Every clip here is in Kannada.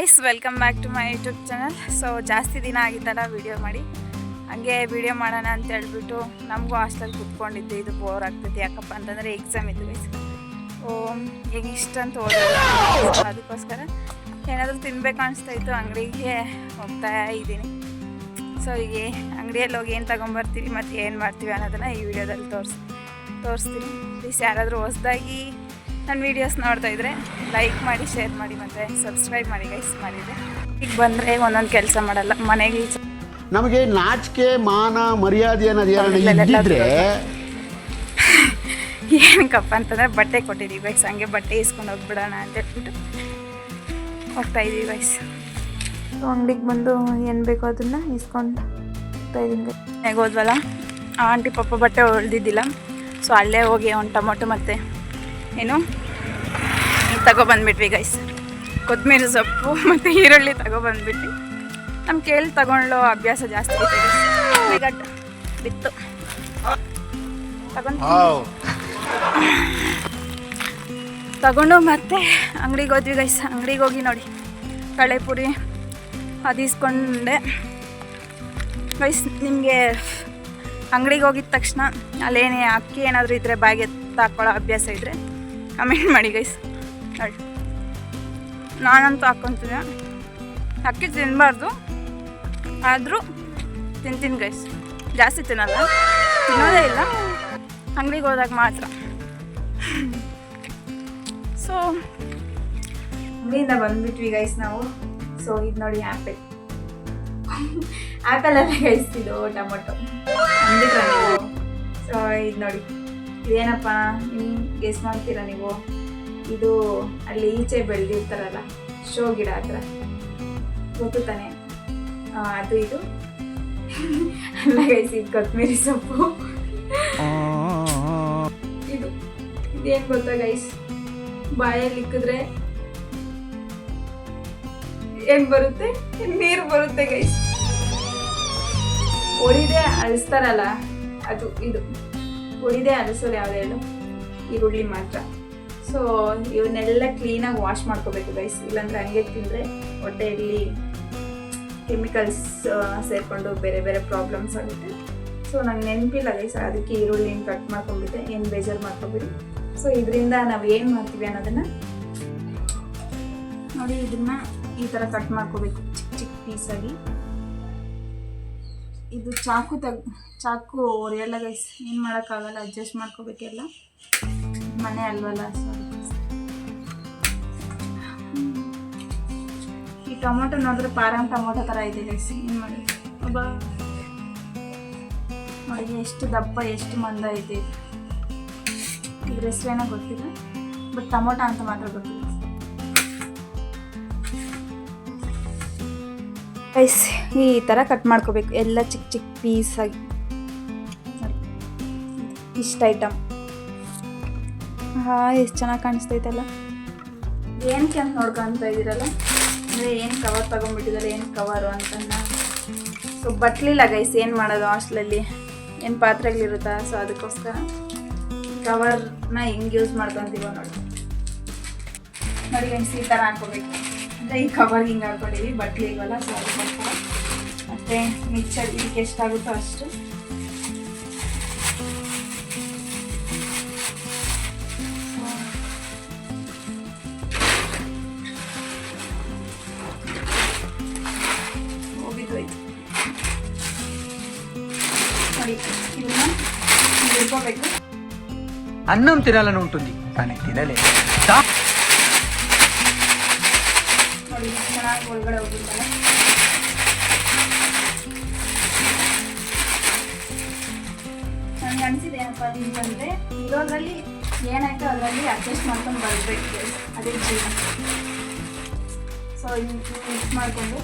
Guys welcome back to my YouTube channel so ಜಾಸ್ತಿ ದಿನ ಆಗಿದ್ದಲ್ಲ ವೀಡಿಯೋ ಮಾಡಿ. ಹಂಗೆ ವೀಡಿಯೋ ಮಾಡೋಣ ಅಂತ ಹೇಳ್ಬಿಟ್ಟು ನಮಗೂ ಹಾಸ್ಟೆಲ್ ಕುತ್ಕೊಂಡಿದ್ದು. ಇದು ಬೋರ್ ಆಗ್ತೈತಿ ಯಾಕಪ್ಪ ಅಂತಂದರೆ ಎಕ್ಸಾಮ್ ಇದ್ದು ಗೈಸ್ ಓ ಈಗ ಇಷ್ಟಂತ ಓದೋದು. ಅದಕ್ಕೋಸ್ಕರ ಏನಾದರೂ ತಿನ್ಬೇಕು ಅನಿಸ್ತಾ ಇತ್ತು. ಅಂಗಡಿಗೆ ಹೋಗ್ತಾ ಇದ್ದೀನಿ. ಸೊ ಈಗ ಅಂಗಡಿಯಲ್ಲಿ ಹೋಗಿ ಏನು ತೊಗೊಂಬರ್ತೀವಿ ಮತ್ತು ಏನು ಮಾಡ್ತೀವಿ ಅನ್ನೋದನ್ನು ಈ ವಿಡಿಯೋದಲ್ಲಿ ತೋರಿಸ್, ತೋರಿಸ್ತೀನಿ. ಪ್ಲೀಸ್ ಯಾರಾದರೂ ಹೊಸ್ದಾಗಿ ನನ್ನ ವೀಡಿಯೋಸ್ ನೋಡ್ತಾ ಇದ್ರೆ ಲೈಕ್ ಮಾಡಿ ಶೇರ್ ಮಾಡಿ ಮತ್ತೆ ಸಬ್ಸ್ಕ್ರೈಬ್ ಮಾಡಿ ಗೈಸ್ ಮಾಡಿದೆ ಈಗ ಬಂದರೆ ಒಂದೊಂದು ಕೆಲಸ ಮಾಡಲ್ಲ ಮನೆಗೆ ನಮಗೆ ನಾಚಿಕೆ ಮಾನ ಮರ್ಯಾದೆ ಅನ್ನೋದು ಏನಾದ್ರೆ ಏನಕ್ಕಪ್ಪ ಅಂತಂದರೆ ಬಟ್ಟೆ ಕೊಟ್ಟಿದ್ದೀವಿ ಗೈಸ್ ಹಂಗೆ ಬಟ್ಟೆ ಇಸ್ಕೊಂಡು ಹೋಗ್ಬಿಡೋಣ ಅಂತ ಹೇಳ್ಬಿಟ್ಟು ಹೋಗ್ತಾ ಇದ್ದೀವಿ ಗೈಸ್ ಅಂಗಡಿಗೆ ಬಂದು ಏನು ಬೇಕೋ ಅದನ್ನು ಇಸ್ಕೊಂಡು ಹೋಗ್ತಾ ಇದ್ದೀನಿ ಹೇಗೆ ಹೋದ್ವಲ್ಲ ಆ ಆಂಟಿ ಪಪ್ಪ ಬಟ್ಟೆ ಹೊಳ್ದಿದ್ದಿಲ್ಲ ಸೊ ಅಲ್ಲೇ ಹೋಗಿ ಒಂದು ಟೊಮೊಟೊ ಮತ್ತು ಏನು? ತಗೊಬಂದ್ಬಿಟ್ವಿ ಗೈಸ್ ಕೊತ್ತಂಬರಿ ಸೊಪ್ಪು ಮತ್ತು ಈರುಳ್ಳಿ ತಗೊಬಂದ್ಬಿಟ್ವಿ ನಮ್ಮ ಕೇಳಿ ತಗೊಳ್ಳೋ ಅಭ್ಯಾಸ ಜಾಸ್ತಿ ಇದೆ guys. ಬಿತ್ತು. ತಗೊಂಡು ತಗೊಂಡು ಮತ್ತೆ ಅಂಗಡಿಗೆ ಹೋದ್ವಿ ಗೈಸ್ ಅಂಗಡಿಗೆ ಹೋಗಿ ನೋಡಿ. ಕಳೆಪುರಿ ಅದು ಇಸ್ಕೊಂಡೆ ಗೈಸ್ ನಿಮಗೆ ಅಂಗಡಿಗೆ ಹೋಗಿದ ತಕ್ಷಣ ಅಲ್ಲೇನೇ ಅಕ್ಕಿ ಏನಾದರೂ ಇದ್ದರೆ ಬಾಯಿಗೆ ತಾಕೊಳ್ಳೋ ಅಭ್ಯಾಸ ಇದ್ದರೆ ಕಮೆಂಟ್ ಮಾಡಿ ಗೈಸ್ ನೋಡಿ ನಾನಂತೂ ಹಾಕ್ಕೊತೀನಿ ಅಕ್ಕಿ ತಿನ್ನಬಾರ್ದು ಆದರೂ ತಿಂತೀನಿ ಗೈಸ್ ಜಾಸ್ತಿ ತಿನ್ನಲ್ಲ. ತಿನ್ನೋದೇ ಇಲ್ಲ. ಅಂಗಡಿಗೆ ಹೋದಾಗ ಮಾತ್ರ. ಸೊ ಅಂಗಡಿಯಿಂದ ಬಂದ್ಬಿಟ್ವಿ ಗೈಸ್ ನಾವು. ಸೊ ಇದು ನೋಡಿ ಆ್ಯಪಲ್ ಆ್ಯಪಲ್ ಅಲ್ಲ ಗೈಸ್ ಇದು ಟೊಮೊಟೊ. ಸೊ ಇದು ನೋಡಿ. ಇದೇನಪ್ಪ ನಿಮ್ಗೆ ಗೆಸ್ ಮಾಡ್ತೀರಾ ನೀವು? ಇದು ಅಲ್ಲಿ ಈಚೆ ಬೆಳೆದಿರ್ತಾರಲ್ಲ, ಶೋ ಗಿಡ ಹತ್ರ. ಗೊತ್ತು ತಾನೆ? ಅದು ಇದು. ಅಲ್ಲ ಗೈಸ್ ಇದು ಕೊತ್ತಂಬರಿ ಸೊಪ್ಪು. ಇದು. ಇದೇನು ಗೊತ್ತಾ ಗೈಸ್ ಬಾಯಲ್ಲಿ ಇಕ್ಕಿದ್ರೆ ಏನು ಬರುತ್ತೆ? ನೀರು ಬರುತ್ತೆ ಗೈಸ್ ಒಡಿದೆ ಅಳಿಸ್ತಾರಲ್ಲ, ಅದು, ಇದು. ಒಡಿದೆ ಅಳಿಸೋದು ಯಾವ್ದು ಹೇಳು ಈರುಳ್ಳಿ ಮಾತ್ರ. ಸೊ ಇವನ್ನೆಲ್ಲ ಕ್ಲೀನಾಗಿ ವಾಶ್ ಮಾಡ್ಕೋಬೇಕು ಗೈಸ್ ಇಲ್ಲಾಂದ್ರೆ ಹಂಗೆ ತಿಂದರೆ ಹೊಟ್ಟೆಯಲ್ಲಿ ಕೆಮಿಕಲ್ಸ್ ಸೇರಿಕೊಂಡು ಬೇರೆ ಬೇರೆ ಪ್ರಾಬ್ಲಮ್ಸ್ ಆಗುತ್ತೆ. ಸೊ ನಂಗೆ ನೆನಪಿಲ್ಲ ಗೈಸ್ ಅದಕ್ಕೆ ಈರುಳ್ಳಿನ ಕಟ್ ಮಾಡ್ಕೊಂಡ್ಬಿಟ್ಟೆ. ಏನು ಬೇಜಾರು ಮಾಡ್ಕೊಬಿಡಿ. ಸೊ ಇದರಿಂದ ನಾವು ಏನು ಮಾಡ್ತೀವಿ ಅನ್ನೋದನ್ನು ನೋಡಿ, ಇದನ್ನು ಈ ಥರ ಕಟ್ ಮಾಡ್ಕೋಬೇಕು. ಚಿಕ್ಕ ಚಿಕ್ಕ ಪೀಸಾಗಿ ಇದು ಚಾಕು ತಗ್, ಚಾಕು ಒರೆಯಲ್ಲ ಗೈಸ್ ಏನು ಮಾಡೋಕ್ಕಾಗಲ್ಲ ಅಡ್ಜಸ್ಟ್ ಮಾಡ್ಕೋಬೇಕೆಲ್ಲ. ಮನೆ ಅಲ್ವಲ್ಲ ಈ ಟೊಮೊಟೊ ನೋಡಿದ್ರೆ ಪಾರಂ ಟೊಮೊಟೊ ಥರ ಇದೆ ಗೈಸ್ ಏನು ಮಾಡಿ? ಒಬ್ಬ ನೋಡಿ ಎಷ್ಟು ದಪ್ಪ, ಎಷ್ಟು ಮಂದ ಇದು. ಇದ್ರ ಹೆಸರೇನೋ ಗೊತ್ತಿಲ್ಲ ಬಟ್ ಟೊಮೊಟೊ ಅಂತ ಮಾತ್ರ ಗೊತ್ತಿಲ್ಲ. ಗೈಸ್ ಈ ಥರ ಕಟ್ ಮಾಡ್ಕೋಬೇಕು. ಎಲ್ಲ ಚಿಕ್ಕ ಚಿಕ್ಕ ಪೀಸಾಗಿ ಇಷ್ಟ ಐಟಮ್ ಹಾ ಎಷ್ಟು ಚೆನ್ನಾಗಿ ಕಾಣಿಸ್ತೈತಲ್ಲ. ಏನು ಅಂತ ನೋಡ್ಕೊತಾ ಇದ್ದೀರಲ್ಲ ಅಂದರೆ ಏನು ಕವರ್ ತೊಗೊಂಡ್ಬಿಟ್ಟಿದ್ದಾರೆ ಏನು ಕವರು ಅಂತಂದ ಸೊ ಬಟ್ಲಿಲ್ಲ ಗೈಸ್ ಏನು ಮಾಡೋದು ಹಾಸ್ಟ್ಲಲ್ಲಿ ಏನು ಪಾತ್ರೆಗಳಿರುತ್ತಾ ಸೊ ಅದಕ್ಕೋಸ್ಕರ ಕವರ್ನ ಹೆಂಗೆ ಯೂಸ್ ಮಾಡ್ಕೊತೀವೋ ನೋಡಿ. ನೋಡಿ ಗೈಸ್ ಈ ಥರ ಹಾಕ್ಕೋಬೇಕು. ಅಂದರೆ ಈ ಕವರ್ಗೆ ಹಿಂಗೆ ಹಾಕ್ಕೊಂಡಿವಿ ಬಟ್ಲಿಗಲ್ಲ ಸೊ ಅದಕ್ಕೋಸ್ಕರ ಮತ್ತು ಮಿಕ್ಸರ್ ಇದಕ್ಕೆ ಎಷ್ಟಾಗುತ್ತೋ ಅಷ್ಟು ಹೋಗಿದ್ದೋಯ್ತು ನೋಡಿ ಇದನ್ನ ರುಬ್ಕೋಬೇಕು అన్నం తినాలని ఉంటుంది కానీ తినలే ಒಳಗಡೆ ಹೋಗಿರ್ತಾರೆ ನನಗೆ ಅನಿಸಿದೆ ಏನಪ್ಪ ಅಂತಂದರೆ ಇರೋದ್ರಲ್ಲಿ ಏನಾಯ್ತು ಅದರಲ್ಲಿ ಅಡ್ಜಸ್ಟ್ ಮಾಡ್ಕೊಂಡು ಬರಬೇಕು. ಅದೇ ಜೀವನ. ಸೊ ಮಿಕ್ಸ್ ಮಾಡಿಕೊಂಡು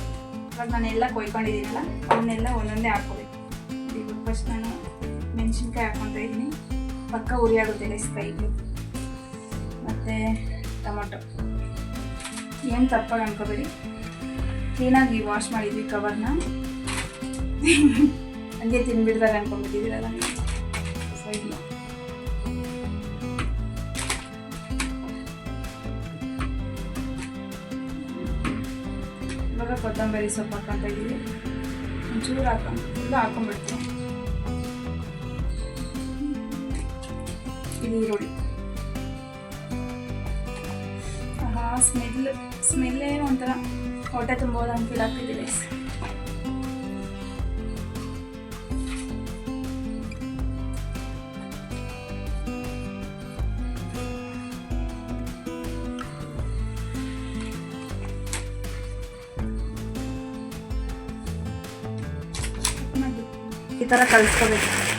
ಇವಾಗ ನಾನೆಲ್ಲ ಕೊಯ್ಕೊಂಡಿದ್ದೀನಲ್ಲ, ಅವನ್ನೆಲ್ಲ ಒಂದೊಂದೇ ಹಾಕ್ಕೋಬೇಕು. ಈಗ ಫಸ್ಟ್ ನಾನು ಮೆಣಸಿನ್ಕಾಯಿ ಹಾಕ್ಕೊತಾ ಇದ್ದೀನಿ. ಪಕ್ಕ ಉರಿ ಆಗುತ್ತೆ ರೈಸ್ ಕೈಗೆ. ಮತ್ತು ಟೊಮೊಟೊ. ಏನು ತಪ್ಪಾಗಿ ಅನ್ಕೋಬೇಡಿ. ಕ್ಲೀನಾಗಿ ವಾಶ್ ಮಾಡಿದ್ವಿ ಕವರ್ನ. ಹಂಗೆ ತಿನ್ಬಿಡ್ದಾಗ ಅನ್ಕೊಂಡ್ಬಿಟ್ಟಿದ್ದೀರಲ್ಲ. ಇವಾಗ ಕೊತ್ತಂಬರಿ ಸೊಪ್ಪು ಹಾಕೊಂತ ಇದ್ದೀವಿ ಒಂಚೂರು ಹಾಕೊಂಡು ಎಲ್ಲ ಹಾಕೊಂಡ್ಬಿಡ್ತೀನಿ. ಇದು ಈರುಳ್ಳಿ. ಸ್ಮೆಲ್ ಸ್ಮೆಲ್ಲೇ ಒಂಥರ これだとモーランブラックです。いたらカルす。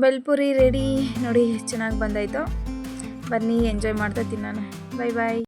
ಬೆಲ್ಪುರಿ ರೆಡಿ ನೋಡಿ ಚೆನ್ನಾಗಿ ಬಂದಾಯಿತು. ಬನ್ನಿ ಎಂಜಾಯ್ ಮಾಡ್ತಾ ತಿನ್ನೋಣ ಬಾಯ್ ಬಾಯ್